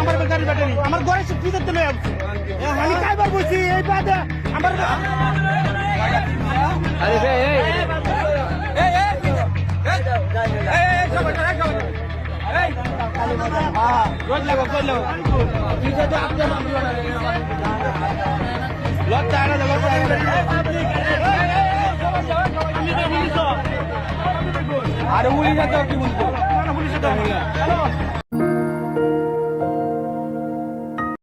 আমার bakery battery আমার ঘরে সে ফ্রিজের তেলে আমি কাইবার বলছি अरे मुलीचा जातो की मुली मुली